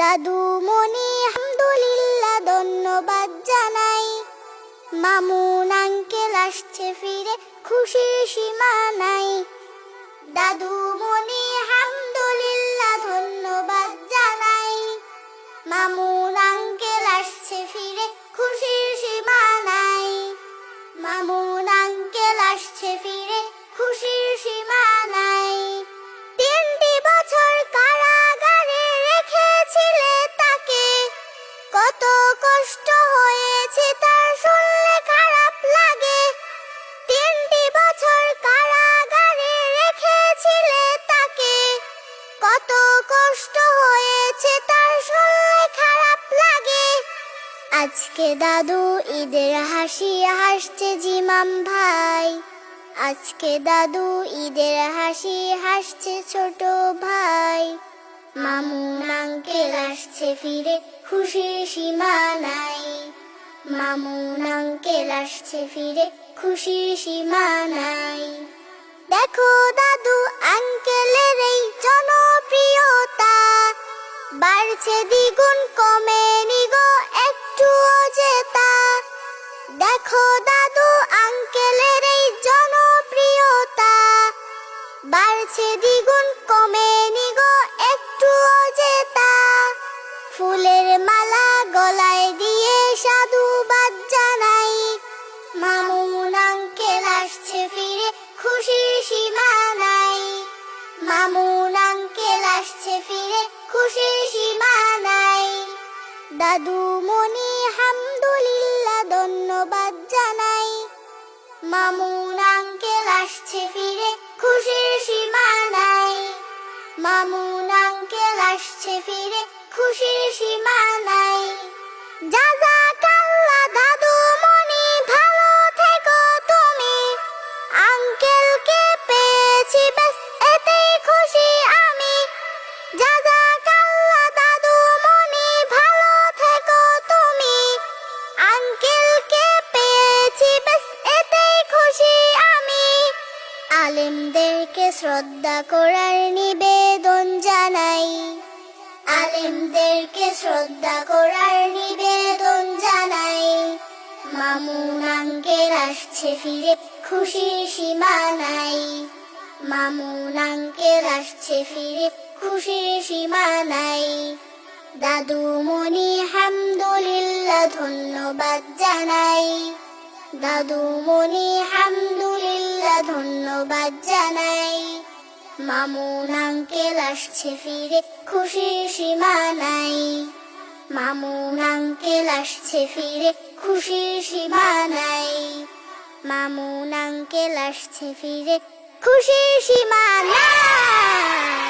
দাদু মনি হামদুলিল্লাহ ধন্যবাদ জানাই। মামুন আঙ্কেল আসছে ফিরে খুশি সীমা নাই। দাদু মনি কত কষ্ট হয়েছে, তার শুনলে খারাপ লাগে। আজকে দাদু ঈদের হাসি হাসছে জিমাম ভাই। আজকে দাদু ঈদের হাসি হাসছে ছোট ভাই। মামুন আঙ্কেল আসছে ফিরে খুশির সীমা নাই। মামুন আঙ্কেল আসছে ফিরে খুশির সীমা নাই। দেখো বাড়ছে দ্বিগুণ কমে নিগো একটু জেতা। দেখো দাদু আঙ্কেলের এই জনপ্রিয়তা। বাড়ছে দ্বিগুণ দাদু মনি হামদুলিল্লাহ ধন্যবাদ জানাই। মামুন আঙ্কেল আসছে ফিরে, খুশির সীমা নাই। মামুন আঙ্কেল আসছে ফিরে, খুশির সীমা নাই। জাজাকাল্লাহ আলেমদেরকে শ্রদ্ধা করার নিবেদন জানাই। আলেমদেরকে শ্রদ্ধা করার নিবেদন জানাই। মামুন আঙ্কেল আসছে ফিরে, খুশির সীমা নাই। আসছে ফিরে, খুশির সীমা নাই। দাদু মনি হামদুলিল্লাহ ধন্যবাদ জানাই। দাদু মনি ধন্যবাদ জানাই। মামুন আঙ্কেল আসছে ফিরে, খুশি সীমা নাই। মামুন আঙ্কেল আসছে ফিরে, খুশি সীমা নাই। মামুন আঙ্কেল আসছে ফিরে, খুশি সীমা নাই।